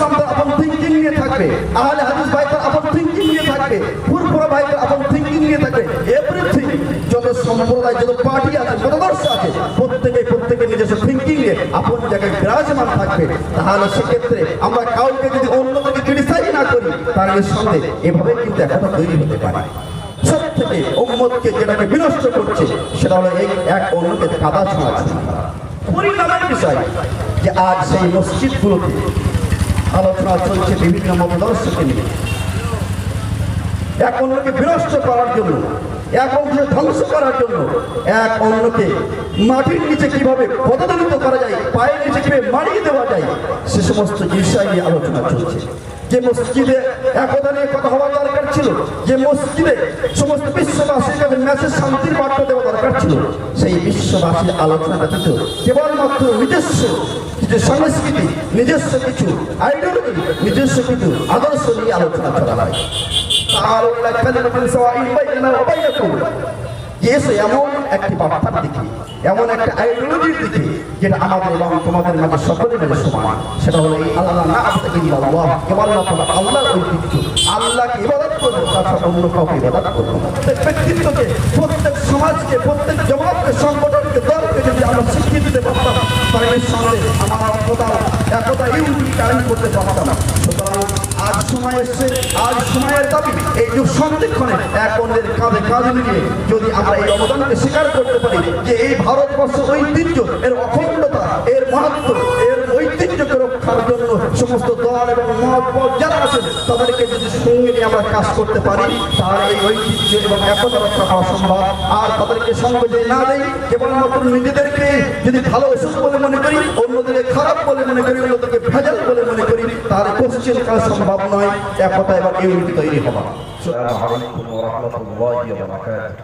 তার তার তার সম্প্রদায়, যত পার্টি আছে মতাদর্শ প্রত্যেকে প্রত্যেকে নিজস্ব থিঙ্কিং নিয়ে তাহলে সেক্ষেত্রে আমরা কাউকে যদি অন্য থেকে ক্রিটিসাইজ না করি, তাহলে সঙ্গে এভাবে কিন্তু তৈরি হতে পারে। সব থেকে বিনষ্ট করছে, সেটা হলো এই এক অন্যকে কাদা যে আজ সেই মসজিদগুলোতে আলোচনা চলছে বিভিন্ন মতাদর্শকে নিয়ে এক অন্যকে বিনষ্ট করার জন্য, এক অন্যকে ধ্বংস করার জন্য, এক অন্যকে মাটির নিচে কীভাবে পদদলিত করা যায়, পায়ের নিচে কীভাবে মারিয়ে দেওয়া যায়, সে সমস্ত বিষয় নিয়ে আলোচনা চলছে। যে মসজিদে একতা নিয়ে কথা হওয়া দরকার ছিল, যে মসজিদে সমস্ত বিশ্ববাসীর কাছে মেসেজ শান্তির বার্তা দেওয়া দরকার ছিল, সেই বিশ্ববাসীর আলোচনা ব্যতীত কেবলমাত্র নিজস্ব কিছু সংস্কৃতি, নিজস্ব কিছু আইডিওলজি নিজস্ব কিছু আদর্শ নিয়ে আলোচনা করা হয়। تعالوا إلى كلمة سواء بيننا وبينكم এসে এমন একটি বার্তার দিকে এমন একটা আইডিওলজির দিকে যেটা আমাদের এবং তোমাদের মাঝে সকলের মাঝে সমান সেটা হলো এই আল্লাহ না আপনাকে আল্লাহ কেবলমাত্র আল্লাহর ঐতিহ্য আল্লাহকে ইবাদত তাছাড়া অন্য কাউকে করব ব্যক্তিত্বকে প্রত্যেক সমাজকে, প্রত্যেক জমাতকে, সংগঠনকে, দলকে যদি আমরা শিক্ষিত দিতে পারতাম, তাহলে সঙ্গে আমার একতা একতা ইউনিটি কায়েম করতে পারতাম সুতরাং আজ সময় এসছে, আজ সময়ের দাবি, এই যুগ সন্ধিক্ষণে এক অন্যের কাঁধে কাঁধ মিলিয়ে যদি আমরা এই অবদানকে স্বীকার করতে পারি যে এই ভারতবর্ষ ঐতিহ্য, এর অখণ্ডতা, এর মাহাত্ম সমস্ত দল এবং মত পথ যারা আছেন তাদেরকে যদি সঙ্গে নিয়ে আমরা কাজ করতে পারি তাহলে এই ঐতিহ্য এবং একতা রক্ষা করা সম্ভব আর তাদেরকে সঙ্গে যদি না দেই কেবলমাত্র নিজেদেরকে যদি ভালো ওষুধ বলে মনে করি অন্যদেরকে খারাপ বলে মনে করি অন্যদেরকে ভেজাল বলে মনে করি তাহলে কোশ্চেন করা সম্ভব নয় একতা এবং ইউনিটি তৈরি হওয়া السلام عليكم ورحمة الله وبركاته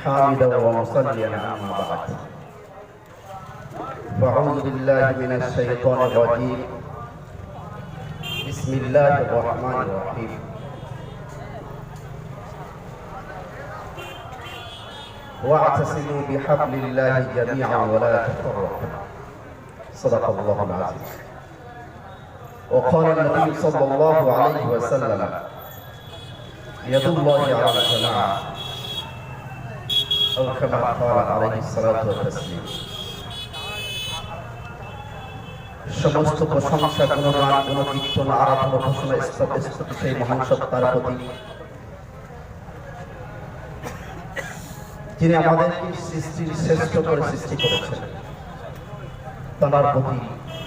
حامدا ومصليا أما بعد فأعوذ بالله من الشيطان الرجيم. بسم الله الرحمن الرحيم. واعتصموا بحبل الله جميعا ولا تفرقوا. صدق الله العظيم. وقال النبي صلى الله عليه وسلم يد الله على الجماعة أو كما قال عليه الصلاة والتسليم. সমস্ত প্রশংসা, গুণগান, গুণকীর্তন, আরাধনা, ঘোষণা, স্তব স্তুতি সেই মহান সত্তার প্রতি। যিনি আমাদেরকে সৃষ্টির শ্রেষ্ঠ করে সৃষ্টি করেছেন, তার প্রতি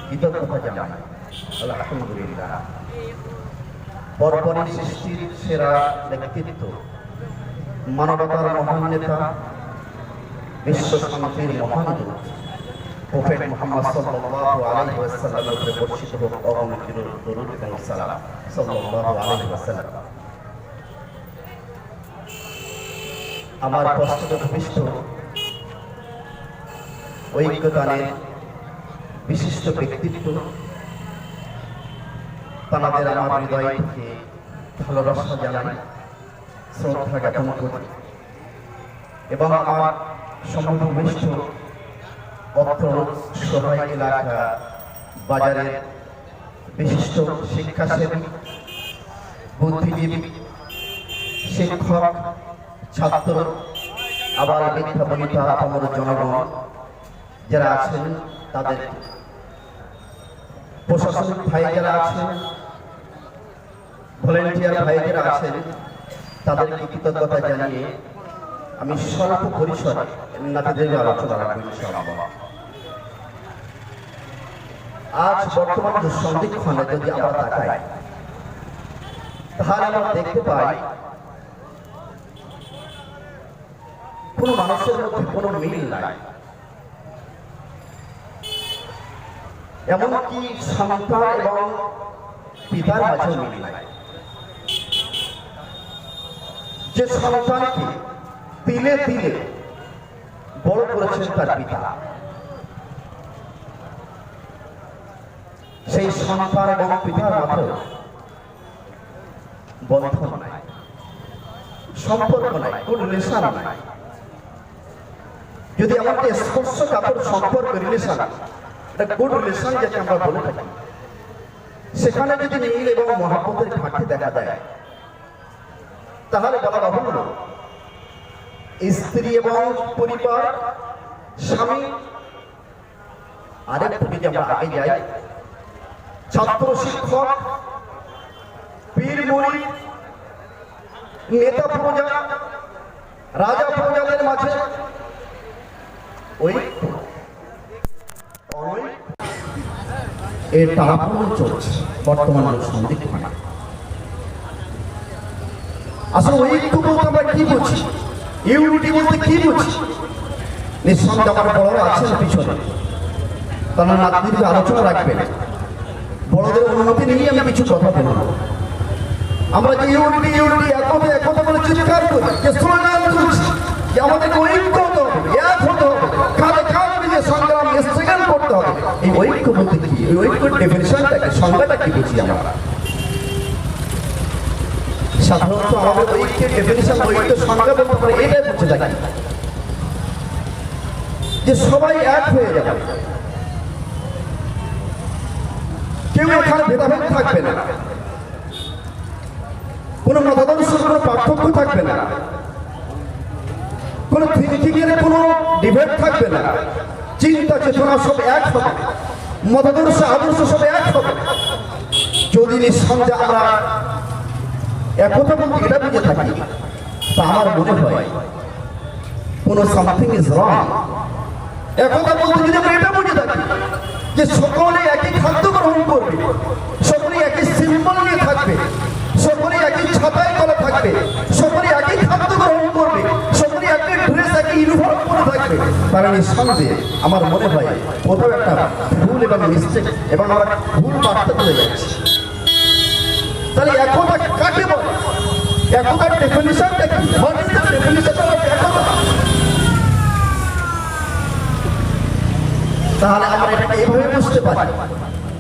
কৃতজ্ঞতা জানাই। আলহামদুলিল্লাহ। পরপরই সৃষ্টির সেরা ব্যক্তিত্ব, মানবতার মহান নেতা বিশ্ব শান্তির মহান দূত। প্রফেট মোহাম্মদ সাল্লাল্লাহু আলাইহি ওয়াসাল্লামের উপরে বর্ষিত হোক অগণিত দরুদ এবং সালাম সাল্লাল্লাহু আলাইহি ওয়াসাল্লাম। আমার ভূমিষ্ঠ ঐক্যদানের বিশিষ্ট। ব্যক্তিত্ব তাদের আমার হৃদয় থেকে ভালোবাসা জানাই, শ্রদ্ধা জ্ঞাপন করি। এবং আমার সমভূমিষ্ঠ সহায় এলাকা, বাজারের বিশিষ্ট শিক্ষাসেবী, বুদ্ধিজীবী, শিক্ষক, ছাত্র, আবার জনগণ যারা আছেন তাদের। প্রশাসনিক ভাই যারা আছেন, ভলেন্টিয়ার ভাই যারা আছেন, তাদেরকে কৃতজ্ঞতা জানিয়ে আমি স্বল্প পরিসরে নাতিদের আলোচনা আজ বর্তমান সন্ধিক্ষণে যদি আমরা তাকাই, তাহলে আমরা দেখতে পাই কোন মানুষের মধ্যে কোনো মিল নাই। এমনকি সন্তান এবং পিতার মাঝে মিল নাই। যে সন্তানকে তিলে তিলে বড় করেছেন তার পিতা। সেই সন্তান এবং পিতার মাঝে বন্ধন সম্পর্ক নাই, কোন রিলেশন নাই। যদি আমাকে স্পর্শ কাপড় সম্পর্ক রিলেশন একটা গুড রিলেশন যাকে আমরা বলে থাকি, সেখানে যদি মিল এবং মহাপতের ঘাটতি দেখা দেয়, তাহলে বলা বাহুল্য, স্ত্রী এবং পরিবার, স্বামী, আরেকটু যদি আমরা আগে যাই ছাত্র শিক্ষক, পীর মুড়ি নেতা প্রজা, রাজা প্রজাদের মাঝে ওই বর্তমান কি ইউনিটি পিছনে। তারা আলোচনা রাখবেন। বড়দের অনুমতি নিয়ে আমি কিছু কথা বলব। আমরা যে ইউনিটি ইউনিটি একতা একতা বলে চিৎকার করি যে স্লোগান যে ঐক্য হতে হবে, এক হতে হবে সংগ্রাম স্ট্রাগল করতে হবে। এই ঐক্য বলতে কি? এই ঐক্যের ডেফিনেশনটা কি? সংজ্ঞাটা কি বুঝি আমরা? সাধারণত আমাদের ঐক্যের ডেফিনেশন সংজ্ঞা বলতে পারে এটাই বুঝে থাকি। যে সবাই এক হয়ে যাবে। কেউ এখানে ভেদাভেদ থাকবে না। কোনো মতাদর্শের কোনো পার্থক্য থাকবে না। কোনো থিঙ্কিং এর কোনো ডিবেট থাকবে না। চিন্তা, চেতনা সব এক হবে। মতাদর্শ, আদর্শ সব এক হবে। যদি নিঃসন্দেহে আমরা একতা বলতে এটা বুঝে থাকি, তা আমার মনে হয় কোনো সামথিং ইজ রং একতা বলতে যদি আমরা এটা বুঝে থাকি যে সকলে একই খাদ্য গ্রহণ করবে, সকলে একই সিম্বল নিয়ে থাকবে, সকলে একই ছাতায় তলে থাকবে, সকলে একই খাদ্য গ্রহণ করবে, সকলে একই ড্রেস একই ইউনিফর্ম পরে থাকবে আমার মনে হয় কোথাও একটা ভুল এবং মিস্টেক এবং আমার ভুল বার্তা চলে যাচ্ছি। তাহলে একতা কাকে বলে? একতার ডেফিনিশনটা কি? একতা? তাহলে আমরা এটাকে এভাবে বুঝতে পারি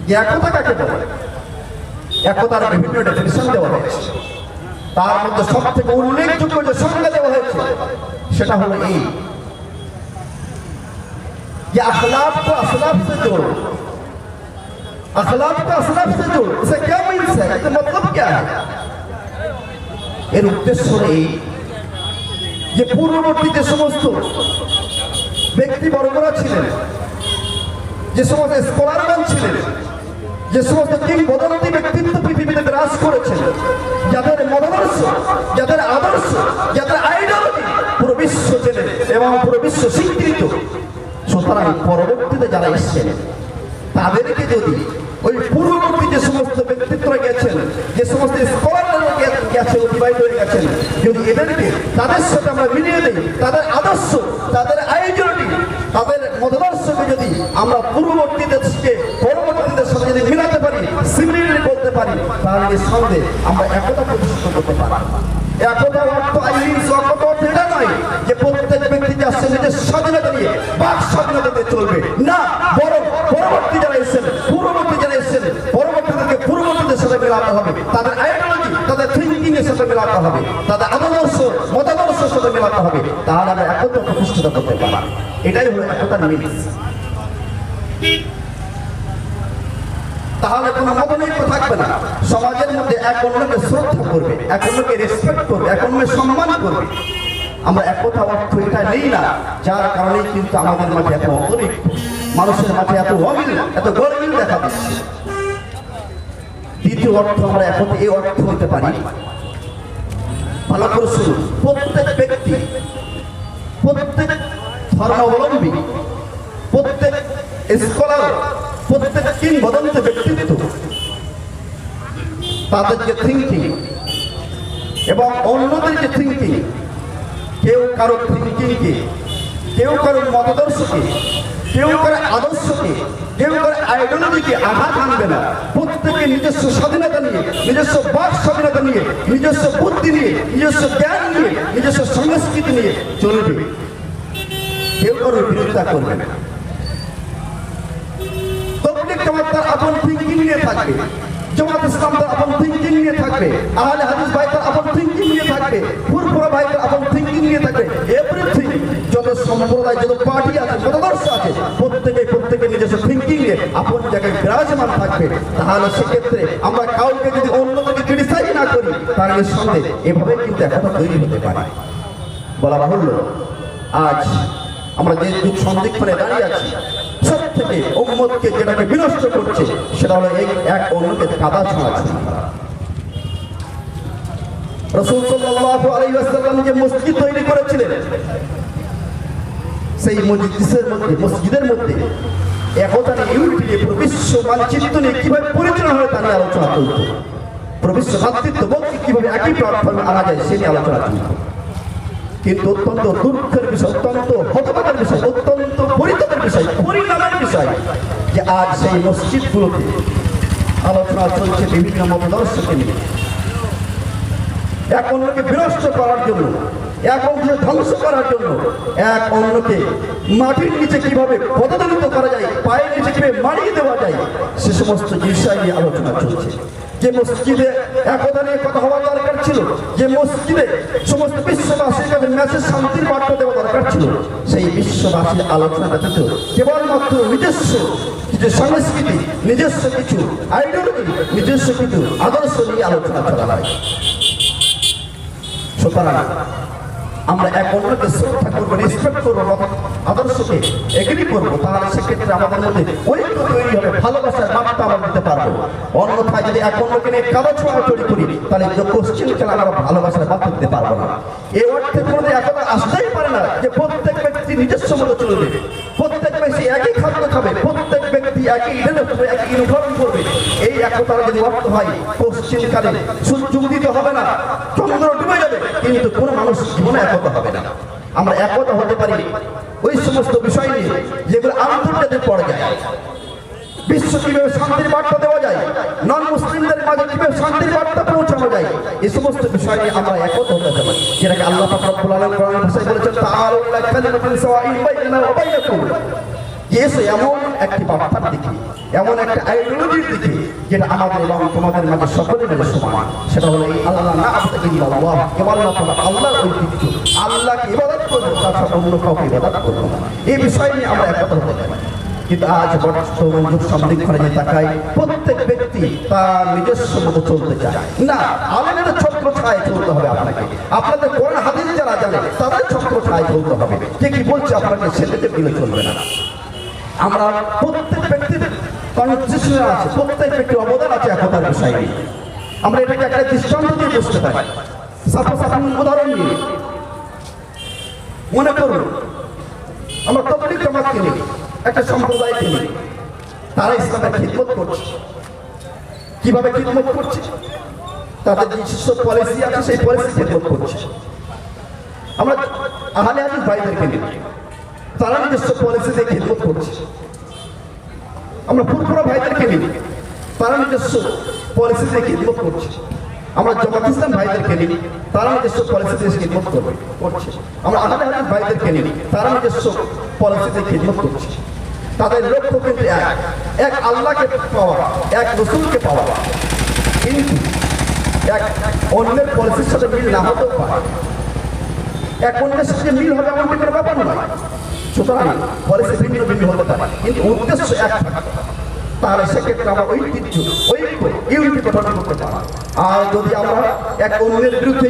যে একতা কাকে বলে একতার বিভিন্ন ডেফিনিশন দেওয়া হয়েছে তার মধ্যে সব থেকে উল্লেখযোগ্য যে সংজ্ঞা দেওয়া হয়েছে সেটা হলো এই যে अखलाक को असलाफ से जोड़ो अखलाक को असलाफ से जोड़ो इसे क्या मीन्स है इसका मतलब क्या है এর উদ্দেশ্য এই যে পূর্ববর্তী যে সমস্ত ব্যক্তিবর্গরা ছিলেন যে সমস্ত স্কলারগণ ছিলেন, যে সমস্ত কিংবদন্তি ব্যক্তিত্ব পৃথিবীতে বিরাজ করেছেন, যাদের মতাদর্শ, যাদের আদর্শ, যাদের আইডিওলজি পুরো বিশ্ব চেনে এবং পুরো বিশ্ব স্বীকৃত। সুতরাং পরবর্তীতে যারা এসছেন, তাদেরকে যদি ওই পূর্ববর্তী যে সমস্ত ব্যক্তিত্বরা গেছেন, যে সমস্ত স্কলাররা গেছে, অতিবাহিত হয়ে গেছেন, যদি এদেরকে তাদের সাথে আমরা মিলিয়ে দিই, তাদের আদর্শ, তাদের আইডিওলজি তাদের মতাদর্শকে যদি আমরা পূর্ববর্তীদেরকে পরবর্তীদের সাথে যদি মিলাতে পারি, সিমিলারি করতে পারি, তাহলে নিঃসন্দেহে আমরা একতা প্রতিষ্ঠিত করতে পারি পরবর্তী যারা এসেছেন, পূর্ববর্তী যারা এসেছেন তাদের তাদের থিঙ্কিং এর সাথে মেলাতে হবে। তাদের আদর্শ মেলাতে হবে, তাহলে আমরা একত্র প্রতিষ্ঠিত করতে পারব। এটাই হলো একতার মিনিস তাহলে কোনো মতনৈক্য থাকবে না। সমাজের মধ্যে এক অন্যকে শ্রদ্ধা করবে, এক অন্যকে রেসপেক্ট করবে, এক অন্যকে সম্মান করবে। আমরা একতা অর্থ এটা নেই না, যার কারণে কিন্তু আমাদের মাঝে এত অন্তরিক মানুষের মাঝে এত অমিল, এত গরমিল দেখা দিচ্ছে। দ্বিতীয় অর্থ আমরা এখন এই অর্থ হতে পারি। ভালো করে শুনুন প্রত্যেক ব্যক্তি, প্রত্যেক ধর্মাবলম্বী, প্রত্যেক স্কলার প্রত্যেক কিংবদন্ত ব্যক্তিত্ব তাদের যে থিঙ্কিং এবং অন্যদের যে থিঙ্কিং কেউ কারও থিঙ্কিংকে কেউ কারও মতাদর্শকে কেউ কারও আদর্শকে কেউ কারও আইডিওলজিকে আঘাত আনবে না। প্রত্যেকে নিজস্ব স্বাধীনতা নিয়ে, নিজস্ব বাক স্বাধীনতা নিয়ে, নিজস্ব বুদ্ধি নিয়ে, নিজস্ব জ্ঞান নিয়ে, নিজস্ব সংস্কৃতি নিয়ে চলবে। কেউ কারও বিরোধিতা করবে না। তার আপন থিঙ্কিং নিয়ে থাকবে। জামাত ইসলাম তার আপন থিঙ্কিং নিয়ে থাকবে। আহলে হাদিস ভাই তার আপন থিঙ্কিং নিয়ে থাকবে। ফুরফুরা ভাই তার আপন থিঙ্কিং নিয়ে থাকবে। এভরিথিং যত সম্প্রদায় যত পার্টি আছে, মতাদর্শ আছে, প্রত্যেকে প্রত্যেকে নিজস্ব থিঙ্কিং নিয়ে আপন জায়গায় বিরাজমান থাকবে। তাহলে সেক্ষেত্রে আমরা কাউকে যদি অন্যদেরকে ক্রিটিসাইজ না করি, তাহলে সঙ্গে এভাবে কিন্তু একটা তৈরি হতে পারে। বলা বাহুল্য, আজ আমরা যে যুগ সন্দিক্ষণে দাঁড়িয়ে আছি সব থেকে উম্মতকে যেটাকে বিনষ্ট করছে, সেটা হলো এই এক অন্যকে কাদা ছোঁয়াছুঁয়ি করা। রসুল সাল্লাল্লাহু আলাইহি ওয়াসাল্লাম যে মসজিদ তৈরি করেছিলেন সেই মসজিদের মধ্যে? মসজিদের মধ্যে। একতা ইউনিটি নিয়ে প্রবিশ্ব মানচিত্র নিয়ে কীভাবে পরিচালনা হয় তা নিয়ে আলোচনা চলত প্রবিশ্ব ভাতৃত্ব বোধকে কীভাবে একই প্ল্যাটফর্মে আনা যায়, সে নিয়ে আলোচনা চলত কিন্তু অত্যন্ত দুঃখের বিষয়, অত্যন্ত হতবাকের বিষয়, অত্যন্ত পরিতাপের বিষয়, পরিণামের বিষয় যে আজ সেই মসজিদগুলোতে আলোচনা চলছে বিভিন্ন মতদর্শকে নিয়ে। এক অন্যকে বিনষ্ট করার জন্য এক অংশে ধ্বংস করার জন্য এক অন্যকে মাটির নিচে কীভাবে পদদলিত করা যায়, পায়ের নিচে কীভাবে মারিয়ে দেওয়া যায়, সে সমস্ত বিষয় নিয়ে আলোচনা চলছে। যে মসজিদে একতা নিয়ে কথা হওয়া দরকার ছিল, যে মসজিদে সমস্ত বিশ্ববাসীর কাছে মেসেজ শান্তির বার্তা দেওয়া দরকার ছিল, সেই বিশ্ববাসীর আলোচনা ব্যতীত কেবলমাত্র নিজস্ব কিছু সংস্কৃতি, নিজস্ব কিছু আইডিওলজি, নিজস্ব কিছু আদর্শ নিয়ে আলোচনা চলা হয়। সুতরাং আমরা এক অন্যকে শ্রদ্ধা করব রেসপেক্ট করব, আদর্শকে এগ্রি করব, তাহলে সেক্ষেত্রে আমাদের মধ্যে ঐক্য তৈরি হবে, ভালোবাসার বার্তা আমরা দিতে পারব। অন্যথায় যদি এক অন্যকে নিয়ে কাদা ছোঁয়াছড়ি করি, তাহলে কোশ্চেন খেলা আমরা ভালোবাসার বার্তা দিতে পারব না। এই অর্থের মধ্যে একতা আসতেই পারে না যে প্রত্যেক ব্যক্তি নিজস্ব মতো চলবে প্রত্যেক ব্যক্তি একই খাদ্য খাবে, প্রত্যেক ব্যক্তি একই একই করবে একতার যদি পশ্চিমকালে সূর্য হবে না, চন্দ্র ডুবে যাবে, কিন্তু কোনো মানুষ জীবনে একতা হবে না। আমরা একতা হতে পারি ওই সমস্ত বিষয় নিয়ে যেগুলো আন্তর্জাতিক পর্যায়ে বিশ্ব কীভাবে শান্তির বার্তা দেওয়া যায় নন মুসলিমদের মাঝে কীভাবে শান্তির বার্তা পৌঁছানো যায়, এই সমস্ত বিষয় নিয়ে আমরা একত হতে পারি। যেটাকে আল্লাহ পাক রব্বুল আলামিন কোরআনের ভাষায় বলেছেন, তাআলা এমন একটি বার্তার দিকে, এমন একটা আইডিওলজির দিকে যেটা আমাদের এবং তোমাদের মাঝে সকলের সমান, সেটা হলো এই আল্লাহ না আবদা ইল্লাল্লাহ কেবল আল্লাহ আল্লাহর ঐতিহ্য। আল্লাহকে তার সাথে অন্য কাউকে করব এই বিষয় নিয়ে আমরা একতা হতে পারি। কিন্তু আজ বর্তমান যুগ তাকাই, প্রত্যেক ব্যক্তি তার নিজস্ব মতো চলতে চায়। না আমাদের ছত্র ছায় চলতে হবে আপনাকে। আপনাদের কোন হাদিস যারা জানে, তাদের ছত্র ছায় চলতে হবে। কে কি বলছে আপনাকে সেটাকে দিলে চলবে না। আমরা প্রত্যেক ব্যক্তির কনস্টিটিউশন আছে প্রত্যেক ব্যক্তির অবদান আছে একতার বিষয়। আমরা এটাকে একটা দৃষ্টান্ত দিয়ে বুঝতে পারি। সাপোজ আপনি উদাহরণ নিয়ে মনে করুন, আমরা তবলিক জামাতকে নিই একটা সম্প্রদায়কে নিই তারা ইসলামের খিদমত করছে। কীভাবে খিদমত করছে? তাদের নিজস্ব পলিসি আছে, সেই পলিসি খিদমত করছে। আমরা আহলে হাদিস ভাইদেরকে নিই তারা নিজস্ব পলিসিতে খিদমত করছে। আমরা ফুরফুরা ভাইদেরকে নিই তারা নিজস্ব পলিসিতে খিদমত করছে। আমরা জমাত ইসলাম ভাইদেরকে নিই তারা নিজস্ব পলিসিতে খিদমত করবে। করছে। আমরা আহলে হাদিস ভাইদেরকে নিই তারা নিজস্ব পলিসিতে খিদমত করছে। তাদের লক্ষ্য কিন্তু এক। এক আল্লাহকে পাওয়া, এক রসুলকে পাওয়া। কিন্তু এক অন্যের পলিসির সাথে মিল না হতেও পারে। এক অন্যের সাথে মিল হবে এমন কোনো ব্যাপার নয়। সুতরাং পলিসি ভিন্ন ভিন্ন হতে পারে। কিন্তু উদ্দেশ্য এক সেক্ষেত্রে আমরা ঐতিহ্য, ঐক্য, ইউনিটি গঠন করতে আর যদি আমরা এক অন্যের বিরুদ্ধে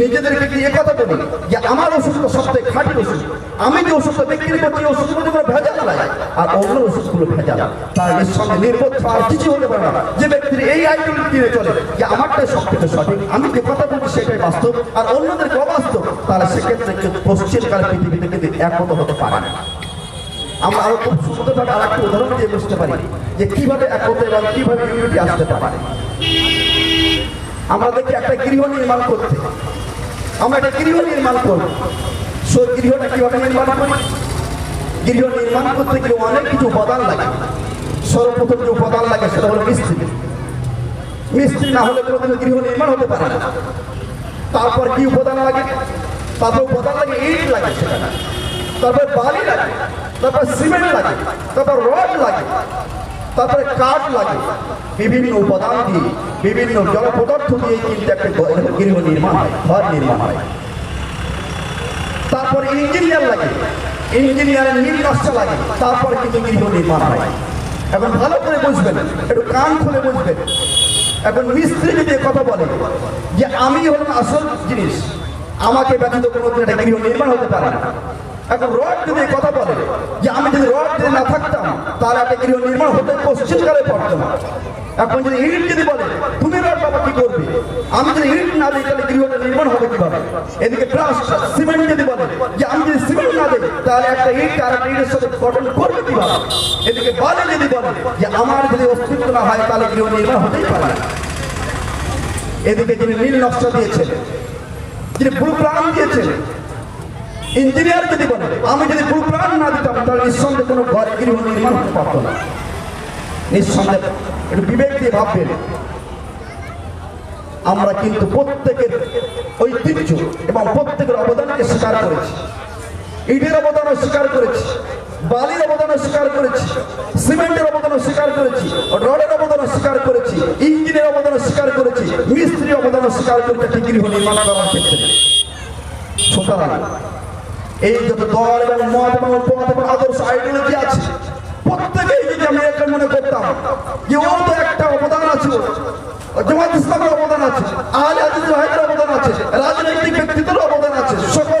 নিজেদেরকে কথা বলি যে, আমার খাঁটি ওষুধ আমি যে ওষুধটা বিক্রি করছি ওষুধগুলো ভেজাল নাই। আর অন্য ওষুধগুলো ভেজাল। তার নির্বোধ আর কিছু হতে পারে না। যে ব্যক্তির এই আইডিয়াল দিয়ে চলে, যে আমারটাই সঠিক, আমি যে কথা বলছি সেটাই বাস্তব। আর অন্যদের অবাস্তব তাহলে সেক্ষেত্রে পশ্চিমকাল পৃথিবীতে কিন্তু একমত হতে পারে না। আমরা আরও খুব সুন্দরভাবে আর একটা উদাহরণ দিয়ে বুঝতে পারি যে কীভাবে একতা এবং কীভাবে ইউনিটি আসতে পারে। দেখি একটা গৃহ নির্মাণ করতে। আমরা একটা গৃহ নির্মাণ করব। সেই গৃহটা কীভাবে নির্মাণ করি গৃহ নির্মাণ করতে গেলে অনেক কিছু উপাদান লাগে। সর্বপ্রথম যে উপাদান লাগে সেটা হলো মিস্ত্রি। মিস্ত্রি না হলে কোনোদিন গৃহ নির্মাণ হতে পারে না। তারপর কি উপাদান লাগে? তারপর উপাদান লাগে ইট লাগে তারপরে বালি লাগে তারপর সিমেন্ট লাগে তারপর রড লাগে তারপরে কাঠ লাগে। বিভিন্ন উপাদান দিয়ে, বিভিন্ন জল পদার্থ দিয়ে কিন্তু একটা গৃহ নির্মাণ হয়, ঘর নির্মাণ হয়। তারপর ইঞ্জিনিয়ার লাগে, ইঞ্জিনিয়ারের নীল লাগে, তারপর কিন্তু গৃহ নির্মাণ হয়। এখন ভালো করে বুঝবেন, একটু কান খুলে বুঝবেন। এখন মিস্ত্রি যদি কথা বলে যে, আমি হলাম আসল জিনিস। আমাকে ব্যতীত কোনো দিন একটা গৃহ নির্মাণ হতে পারে না। এখন রড যদি কথা বলে যে আমি যদি রড যদি না থাকতাম, তাহলে একটা গৃহ নির্মাণ হতে পশ্চিমকালে পড়তো না এখন যদি ইট যদি বলে, তুমি রড বাবা কি করবে? আমি যদি ইট না দিই, তাহলে গৃহটা নির্মাণ হবে কীভাবে? এদিকে প্লাস্টার সিমেন্ট যদি বলে যে আমি যদি সিমেন্ট না দিই, তাহলে একটা ইট আর একটা ইটের সাথে গঠন করবে কীভাবে? এদিকে বালি যদি বলে যে আমার যদি অস্তিত্ব না হয়, তাহলে গৃহ নির্মাণ হতেই পারে এদিকে যিনি নীল নকশা দিয়েছেন যিনি ব্লু প্রাণ দিয়েছেন ইঞ্জিনিয়ার যদি বলে, আমি যদি ব্লু প্রাণ না দিতাম, তাহলে নিঃসন্দেহে কোনো ঘর গৃহ নির্মাণ হতে পারতো না। নিঃসন্দেহে, একটু বিবেক দিয়ে ভাববেন। আমরা কিন্তু প্রত্যেকের ঐতিহ্য এবং প্রত্যেকের অবদানকে স্বীকার করেছি। ইডের অবদানও স্বীকার করেছি। বালির অবদান স্বীকার করেছি, সিমেন্টের অবদানও স্বীকার করেছি, রডের অবদানও স্বীকার করেছি, ইঞ্জিনের অবদান স্বীকার করেছি মিস্ত্রি অবদানও স্বীকার করেছি গৃহ নির্মাণ করার ক্ষেত্রে সুতরাং এই যত দল এবং মত এবং পথ এবং আদর্শ আইডিওলজি আছে, প্রত্যেকেই যদি আমি একটা মনে করতাম যে ও তো একটা অবদান আছে। জামাত ইসলামের অবদান আছে হাদিসের ভাইদের অবদান আছে, রাজনৈতিক ব্যক্তিত্বের অবদান আছে স্বীকৃতি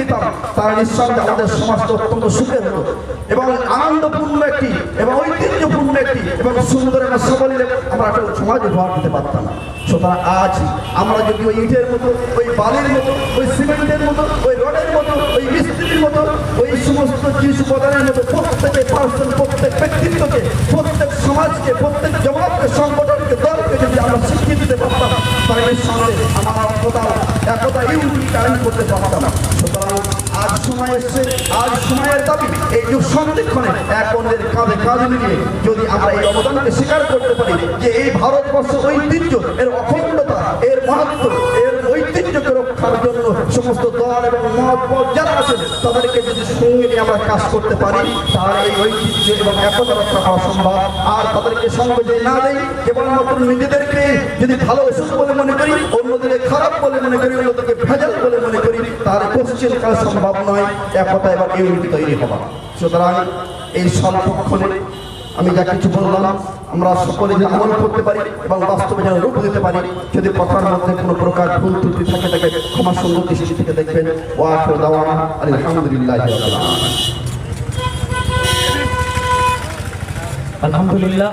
দিতাম তাহলে নিঃসন্দেহে আমাদের সমাজটা অত্যন্ত সুখের হতো এবং আনন্দপূর্ণ একটি এবং ঐতিহ্যপূর্ণ একটি এবং সুন্দর এবং সবলের আমরা একটা সমাজ উপহার দিতে পারতাম সুতরাং আজ আমরা যদি ওই ইটের মতো, ওই বালির মতো, ওই সিমেন্টের মতো, ওই রডের মতো, ওই মিস্ত্রির মতো, ওই সমস্ত জিনিস উপাদানের মতো প্রত্যেকে পার্সন, প্রত্যেক ব্যক্তিত্বকে, প্রত্যেক সমাজকে, প্রত্যেক জমাতকে সংগঠনকে, দলকে যদি আমরা শিক্ষিত দিতে পারতাম, তাহলে নিঃসন্দেহে আমার একতা একতা ইউনিটি কায়েম করতে পারতাম আজ সময় এসছে, আজ সময়ের দাবি। এই যুগ সন্ধিক্ষণে এক অন্যের কাঁধে কাঁধ মিলিয়ে যদি আমরা এই অবদানকে স্বীকার করতে পারি যে এই ভারতবর্ষ ঐতিহ্য, এর অখণ্ডতা, এর মাহাত্ম এর ঐতিহ্যকে রক্ষার জন্য সমস্ত দল এবং মত পথ যারা আছেন, তাদেরকে যদি সঙ্গে নিয়ে আমরা কাজ করতে পারি, তাহলে এই ঐতিহ্য এবং একতা রক্ষা করা সম্ভব। আর তাদেরকে সঙ্গে যদি না দেই কেবলমাত্র নিজেদেরকে যদি ভালো ওষুধ বলে মনে করি, অন্যদেরকে খারাপ বলে মনে করি, অন্যদেরকে ভেজাল বলে মনে করি, তাহলে কোশ্চেন করা সম্ভব নয়। একতা এবার ইউনিটি তৈরি হওয়া সুতরাং এই স্বল্পক্ষণে আমি যা কিছু বললাম, আমরা সকলে যে আমল করতে পারি এবং বাস্তবে যেন রূপ দিতে পারি, যদি কথার মধ্যে কোনো প্রকার ভুল ত্রুটি থাকে থাকে ক্ষমা সুন্দর দৃষ্টি থেকে দেখবেন। ও আখর দাওয়ানা, আলহামদুলিল্লাহ আলহামদুলিল্লাহ।